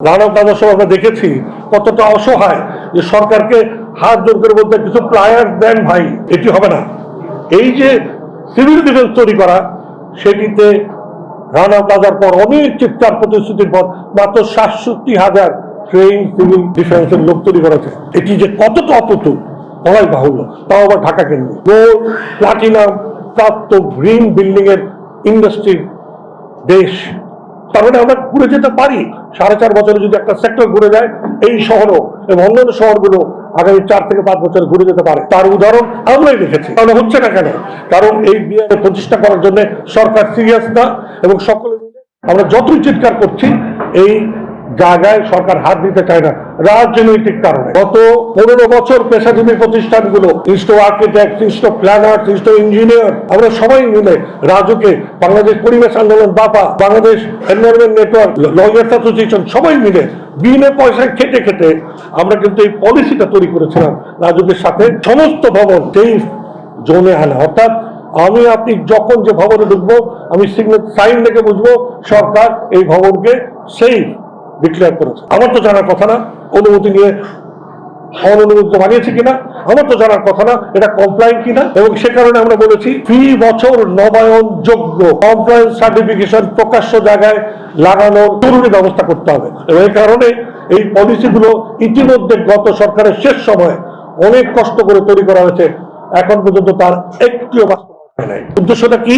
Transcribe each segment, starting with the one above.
Rana plaza সব আমরা দেখেছি কতটা অসহায় যে সরকারকে হাত জোর করে বলতে কিছু প্লায়ার দেন ভাই, এটি হবে না। এই যে সিভিল ডিফেন্স তৈরি করা, সেটিতে রানা প্লাজার পর অনেক চিৎকার প্রতিশ্রুতির পর মাত্র সাতষট্টি হাজার ট্রেন সিভিল ডিফেন্সের লোক তৈরি করেছে। এটি যে কতটা অপ্রতুল, বলাই বাহুল্য, তাও আবার ঢাকা কেন্দ্রে। গোল্ড প্লাটিনাম, প্রাপ্ত গ্রিন বিল্ডিং এর ইন্ডাস্ট্রির দেশ, তার মানে আমরা ঘুরে যেতে পারি। সাড়ে চার বছরে যদি একটা সেক্টর ঘুরে যায়, এই শহরও এবং অন্যান্য শহরগুলো আগামী চার থেকে পাঁচ বছর ঘুরে যেতে পারে। তার উদাহরণ আমরাই দেখেছি। তাহলে হচ্ছে না কেন? কারণ এই বিয়ে প্রতিষ্ঠা করার জন্য সরকার সিরিয়াস না এবং সকলে আমরা যতই চিৎকার করছি, এই জায়গায় সরকার হাত দিতে চায় না, রাজনৈতিক কারণে। গত পনেরো বছর পেশাজীবী প্রতিষ্ঠানগুলো ইস্টো আর্কিটেক্ট ইস্টো প্ল্যানার ইস্টো ইঞ্জিনিয়ার আমরা সবাই মিলে রাজুকে, বাংলাদেশ পরিবেশ আন্দোলন BAPA, Bangladesh environment network lawyers association সবাই মিলে বিনা পয়সায় খেটে খেটে আমরা কিন্তু এই পলিসিটা তৈরি করেছিলাম রাজুকের সাথে। সমস্ত ভবন সেই জোনে আনা। অর্থাৎ আমি, আপনি যখন যে ভবনে ঢুকবো, আমি সিগনেল সাইন দেখে বুঝব, সরকার এই ভবনকে সেই ডিক্লেয়ার করেছে। আমার তো জানার কথা না, অনুমতি নিয়ে অনুমোদিত বানিয়েছে কিনা, আমার তো জানার কথা না, এটা কমপ্লাইন কিনা, এবং সে কারণে আমরা বলেছি, ফি বছর নবায়ন যোগ্য কমপ্লায়েন্স সার্টিফিকেশন প্রকাশ্য জায়গায় লাগানোর জরুরি ব্যবস্থা করতে হবে। এবং এই কারণে এই পলিসিগুলো ইতিমধ্যে গত সরকারের শেষ সময়ে অনেক কষ্ট করে তৈরি করা হয়েছে, এখন পর্যন্ত তার একটিও উদ্দেশ্যটা কি?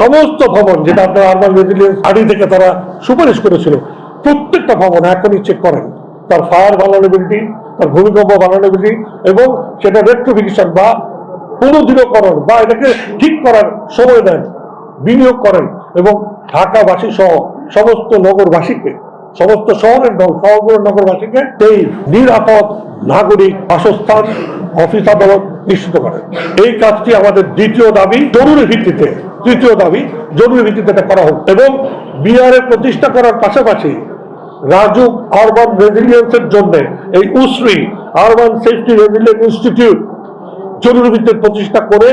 সমস্ত ভবন, যেটা আপনার আরবান রেজিলিয়েন্স আড়ি থেকে তারা সুপারিশ করেছিল প্রত্যেকটা ভবন এখনই চেক করেন। তার ফায়ার ভালনারেবিলিটি তার ভূমিকম্প ভালনারেবিলিটি এবং সেটা রেট্রোফিকেশন বা পুনর্দৃঢ়করণ বা এটাকে ঠিক করার সময় দেন, বিনিয়োগ করেন এবং ঢাকাবাসী সহ সমস্ত নগরবাসীকে, সমস্ত শহরের শহরগুলোর নগরবাসীকে এই নিরাপদ নাগরিক বাসস্থান অফিস আদালত নিশ্চিত করেন। এই কাজটি আমাদের দ্বিতীয় দাবি, জরুরি ভিত্তিতে, তৃতীয় দাবি, জরুরি ভিত্তিতে এটা করা হোক এবং বিআরএ প্রতিষ্ঠা করার পাশাপাশি রাজুক আরবান রেজিলিয়েন্সের জন্য এই উসরি আরবান সেফটি রেজিলিয়েন্স ইনস্টিটিউট জরুরি ভিত্তিক প্রতিষ্ঠা করে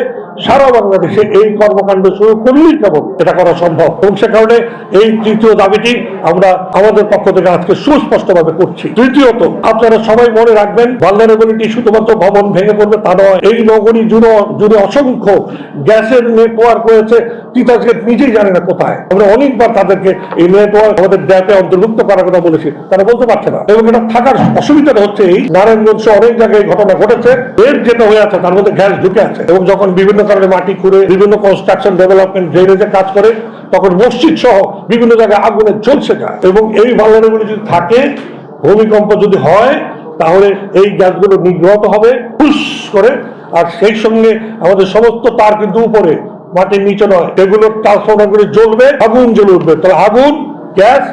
সারা বাংলাদেশে এই কর্মকাণ্ড শুরু করলেই কেবল এটা করা সম্ভব। এবং সে কারণে এই তৃতীয় দাবিটি আমরা আমাদের পক্ষ থেকে আজকে সুস্পষ্টভাবে করছি। তৃতীয়ত, আপনারা সবাই মনে রাখবেন ভালনারেবিলিটি শুধুমাত্র ভবন ভেঙে পড়বে তা নয়, এই নগরী জুড়ে জুড়ে অসংখ্য গ্যাসের নেটওয়ার্ক রয়েছে তিতাসগেট নিজেই জানে না কোথায়। আমরা অনেকবার তাদেরকে এই নেটওয়ার্ক আমাদের ড্যাপে অন্তর্ভুক্ত করার কথা বলেছি, তারা বলতে পারছে না। এবং এটা থাকার অসুবিধাটা হচ্ছে এই, নারায়ণগঞ্জ অনেক জায়গায় ঘটনা ঘটেছে, এর যেটা হয়ে আছে তার মধ্যে গ্যাস ঢুকে আছে। এবং যখন বিভিন্ন কারণে মাটি খুঁড়ে বিভিন্ন কনস্ট্রাকশন ডেভেলপমেন্ট ড্রেনেজে কাজ করে, তখন মসজিদ সহ বিভিন্ন জায়গায় আগুনে জ্বলছে যায় এবং এই ভালনারেবিলিটি যদি থাকে, ভূমিকম্প যদি হয়, তাহলে এই গ্যাসগুলো নির্গত হবে, ফুস করে। আর সেই সঙ্গে আমাদের সমস্ত তার কিন্তু উপরে, মাটির নিচে নয়। এগুলো ট্রান্সফর্মার করে জ্বলবে, আগুন জ্বলে উঠবে। তাহলে আগুন, গ্যাস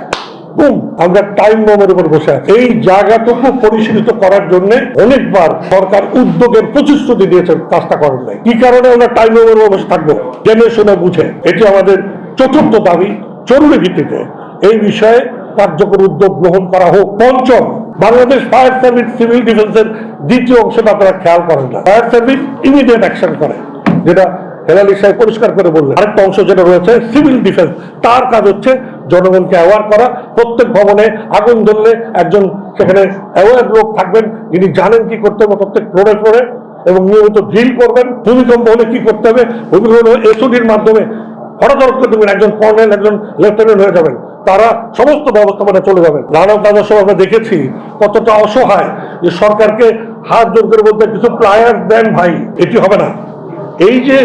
বুম আমরা টাইম বোমের উপর বসে আছি। এই জায়গাটুকু পরিশীলিত করার জন্য অনেকবার সরকার উদ্যোগের প্রতিশ্রুতি কাজটা করেন নাই। কি কারণে আমরা টাইম বোমের উপর বসে থাকব? জেনে শুনে বুঝে। এটি আমাদের চতুর্থ দাবি জরুরি ভিত্তিতে। এই বিষয়ে কার্যকর উদ্যোগ গ্রহণ করা হোক। পঞ্চম, বাংলাদেশ ফায়ার সার্ভিস সিভিল ডিফেন্সের দ্বিতীয় অংশটা আপনারা খেয়াল করেন না। ফায়ার সার্ভিস ইমিডিয়েট অ্যাকশন করে। যেটা হেলালি সাহেব পরিষ্কার করে বললেন। আরেকটা অংশ যেটা রয়েছে, সিভিল ডিফেন্স। তার কাজ হচ্ছে জনগণকে অ্যাওয়ার করা, প্রত্যেক ভবনে আগুন ধরলে একজন সেখানে অ্যাওয়ার লোক থাকবেন, যিনি জানেন কি করতে হবে, প্রত্যেক ফ্লোরে ফ্লোরে এবং নিয়মিত ড্রিল করবেন, ভূমিকম্প হলে কি করতে হবে, ভূমিকম্প এসওডির মাধ্যমে হঠাৎ করে দেবেন, একজন কর্নেল, একজন লেফটেন্যান্ট হয়ে যাবেন। তারা সমস্ত ব্যবস্থাপনা চলে যাবেন। রানা প্লাজা সব আমরা দেখেছি কতটা অসহায় যে সরকারকে হাত জোর করে বলতে কিছু প্লায়ার দেন ভাই, এটি হবে না। এই যে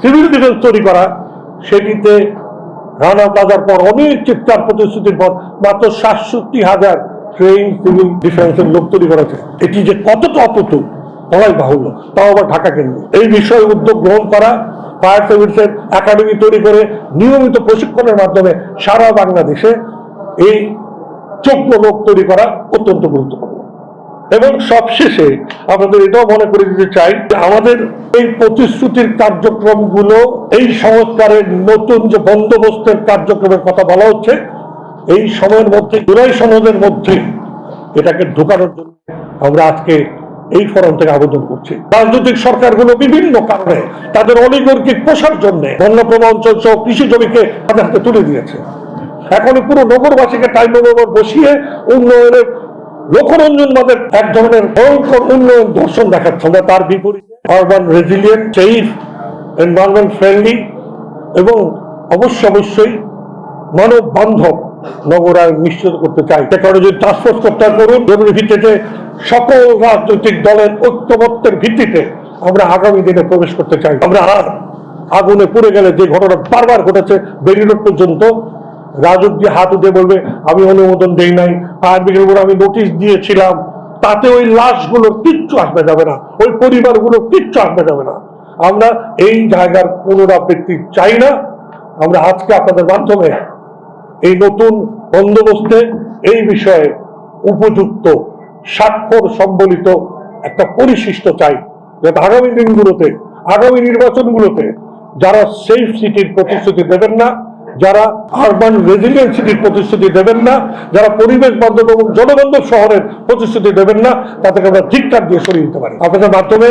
সিভিল ডিফেন্স তৈরি করা, সেটিতে রানা প্লাজার পর অনেক চিৎকার প্রতিশ্রুতির পর মাত্র সাতষট্টি হাজার ট্রেন সিভিল ডিফেন্সের লোক তৈরি করেছে। এটি যে কতটা অপ্রতুল, বলাই বাহুল্য, তাও আবার ঢাকা কেন্দ্রে। এই বিষয়ে উদ্যোগ গ্রহণ করা ফায়ার সার্ভিসের একাডেমি তৈরি করে নিয়মিত প্রশিক্ষণের মাধ্যমে সারা বাংলাদেশে এই যোগ্য লোক তৈরি করা অত্যন্ত গুরুত্বপূর্ণ। এবং সবশেষে আপনাদের এটাও মনে করে দিতে চাই যে আমাদের এই প্রতিশ্রুতির কার্যক্রমগুলো, এই সংস্কারের নতুন যে বন্দোবস্তের কার্যক্রমের কথা বলা হচ্ছে, এই সময়ের মধ্যে, জুলাই সনদের মধ্যে এটাকে ঢোকানোর জন্য আমরা আজকে এই ফোরাম থেকে আবেদন করছি। রাজনৈতিক সরকারগুলো বিভিন্ন কারণে তাদের অলিগর্কিক পোষার জন্য বন্যপ্রভা অঞ্চল সহ কৃষি জমিকে তাদের হাতে তুলে দিয়েছে। এখন পুরো নগরবাসীকে টাইম বসিয়ে উন্নয়নের লোকরঞ্জনবাদের এক ধরনের ভয়ঙ্কর উন্নয়ন দর্শন দেখাচ্ছে। আমরা তার বিপরীতে urban resilient safe environment friendly এবং অবশ্য অবশ্যই মানব বান্ধব নগরায়ন নিশ্চিত করতে চাই। সে কারণে যদি টাস্কফোর্স করতে করুন জরুরি ভিত্তিতে সকল রাজনৈতিক দলের ঐক্যমত্যের ভিত্তিতে আমরা আগামী দিনে প্রবেশ করতে চাই। আমরা আগুনে পুড়ে গেলে যে ঘটনা বারবার ঘটেছে বেরিরোড পর্যন্ত রাজক দিয়ে হাত উঠে বলবে, আমি অনুমোদন দেই নাই। ফায়ার ব্রিগেড বলে আমি নোটিশ দিয়েছিলাম। তাতে ওই লাশগুলোর কিচ্ছু আসবে যাবে না। ওই পরিবারগুলোর কিচ্ছু আসবে যাবে না। আমরা এই জায়গার পুনরাবৃত্তি চাই না। আমরা আজকে আপনাদের মাধ্যমে এই নতুন বন্দোবস্তে এই বিষয়ে উপযুক্ত, স্বাক্ষর সম্বলিত একটা পরিশিষ্ট চাই। যাতে আগামী দিনগুলোতে, আগামী নির্বাচনগুলোতে যারা সেফ সিটির প্রতিশ্রুতি দেবেন না যারা আরবান রেজিলিয়েন্ট সিটির প্রতিশ্রুতি দেবেন না, যারা পরিবেশ বান্ধব এবং জনবান্ধব শহরের প্রতিশ্রুতি দেবেন না, তাদেরকে আমরা ধিক্কার দিয়ে সরিয়ে দিতে পারি। আপনাদের মাধ্যমে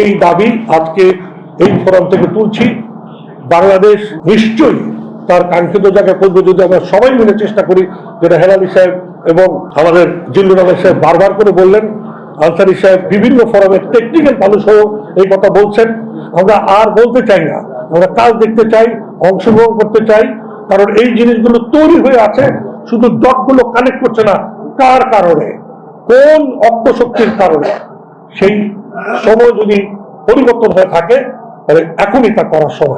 এই দাবি আজকে এই ফোরাম থেকে তুলছি। বাংলাদেশ নিশ্চয়ই তার কাঙ্ক্ষিত জায়গায় পৌঁছবে যদি আমরা সবাই মিলে চেষ্টা করি, যেটা হেলালি সাহেব এবং আমাদের জিল্লুর রহমান সাহেব বারবার করে বললেন। আনসারি সাহেব বিভিন্ন ফোরামের টেকনিক্যাল মানুষও এই কথা বলছেন। আমরা আর বলতে চাই না। আমরা কাজ দেখতে চাই, অংশগ্রহণ করতে চাই। কারণ এই জিনিসগুলো তৈরি হয়ে আছে, শুধু ডটগুলো কানেক্ট করছে না, কার কারণে? কোন অপ্রশক্তির কারণে? সেই সময় যদি পরিবর্তন হয়ে থাকে, তাহলে এখনই তা করার সময়।